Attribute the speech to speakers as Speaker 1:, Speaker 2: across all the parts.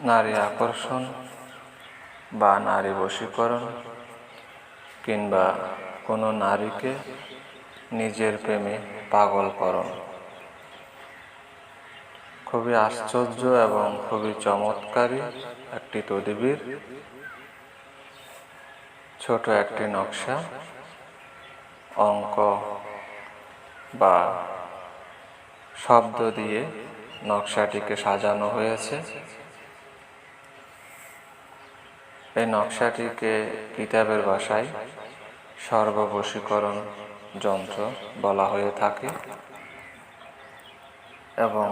Speaker 1: নারী আকর্ষণ বা নারী বশীকরণ কিংবা কোনো নারীকে নিজের প্রেমে পাগলকরণ খুবই আশ্চর্য এবং খুবই চমৎকারী একটি তদবির। ছোট একটি নকশা, অঙ্ক বা শব্দ দিয়ে নকশাটিকে সাজানো হয়েছে। এই নকশাটিকে কিতাবের ভাষায় সর্ববশীকরণ যন্ত্র বলা হয়ে থাকে এবং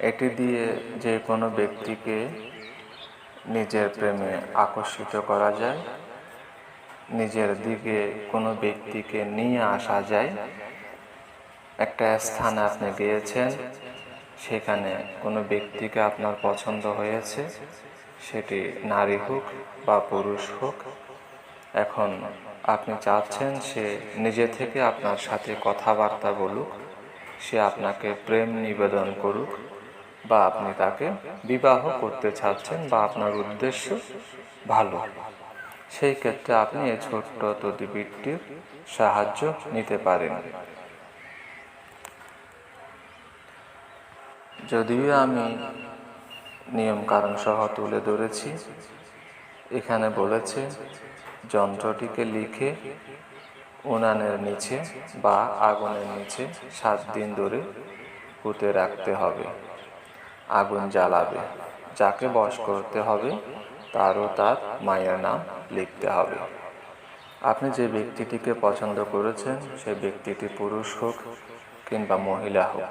Speaker 1: এটি দিয়ে যে কোনো ব্যক্তিকে নিজের প্রেমে আকর্ষিত করা যায়, নিজের দিকে কোনো ব্যক্তিকে নিয়ে আসা যায়। একটা স্থানে আপনি গিয়েছেন, সেখানে কোনো ব্যক্তিকে আপনার পছন্দ হয়েছে সেটি নারী হোক বা পুরুষ হোক, এখন আপনি চাচ্ছেন সে নিজে থেকে আপনার সাথে কথাবার্তা বলুক, সে আপনাকে প্রেম নিবেদন করুক, বা আপনি তাকে বিবাহ করতে চাচ্ছেন বা আপনার উদ্দেশ্য ভালো। সেই ক্ষেত্রে আপনি এই ছোট্ট তদবিরটির সাহায্য নিতে পারেন। যদিও আমি নিয়ম কারণ সহ তুলে ধরেছি। এখানে বলেছে, যন্ত্রটিকে লিখে উনানের নিচে বা আগুনের নিচে সাত দিন ধরে পুঁতে রাখতে হবে। আগুন জ্বালাবে। যাকে বশ করতে হবে, তারও তার মায়ের নাম লিখতে হবে। আপনি যে ব্যক্তিটিকে পছন্দ করেছেন সেই ব্যক্তিটি পুরুষ হোক কিংবা মহিলা হোক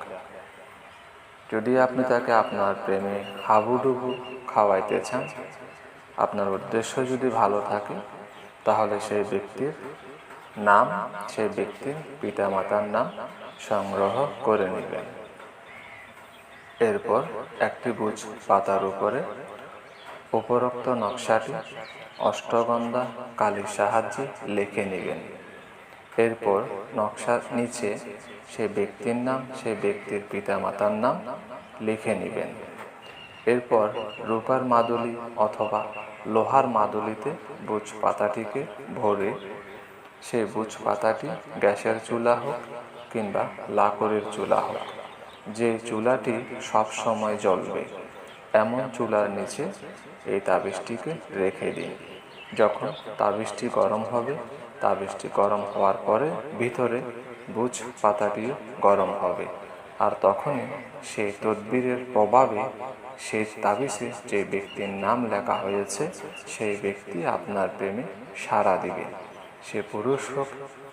Speaker 1: যদি আপনি তাকে আপনার প্রেমে হাবুডুবু খাওয়াইতে চান, আপনার উদ্দেশ্য যদি ভালো থাকে, তাহলে সেই ব্যক্তির নাম, সেই ব্যক্তির পিতামাতার নাম সংগ্রহ করে নেবেন। এরপর একটি বুঝ পাতার উপরে উপরোক্ত নকশাটি অষ্টগন্ধা কালির সাহায্যে লিখে নেবেন। এরপর নকশার নিচে সে ব্যক্তির নাম, সে ব্যক্তির পিতা মাতার নাম লিখে নেবেন। এরপর রূপার মাদুলি অথবা লোহার মাদুলিতে বুঝ পাতাটিকে ভরে সে বুঝ পাতাটি গ্যাসের চুলা হোক কিংবা লাকড়ের চুলা হোক, যে চুলাটি সব সময় জ্বলবে, এমন চুলার নিচে এই তাবিজটিকে রেখে দিন। যখন তাবিজটি গরম হবে তাবিজটি গরম হওয়ার পরে ভিতরে বুঝ পাতাটিও গরম হবে। আর তখনই সেই তদবিরের প্রভাবে সেই তাবিজে যে ব্যক্তির নাম লেখা হয়েছে, সেই ব্যক্তি আপনার প্রেমে সাড়া দিবে। সে পুরুষ হোক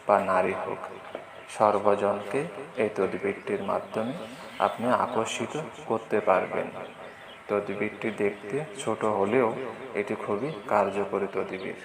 Speaker 1: বা নারী হোক, সর্বজনকে এই তদবিরটির মাধ্যমে আপনি আকর্ষিত করতে পারবেন। তদবিরটি দেখতে ছোট হলেও এটি খুবই কার্যকরী তদবির।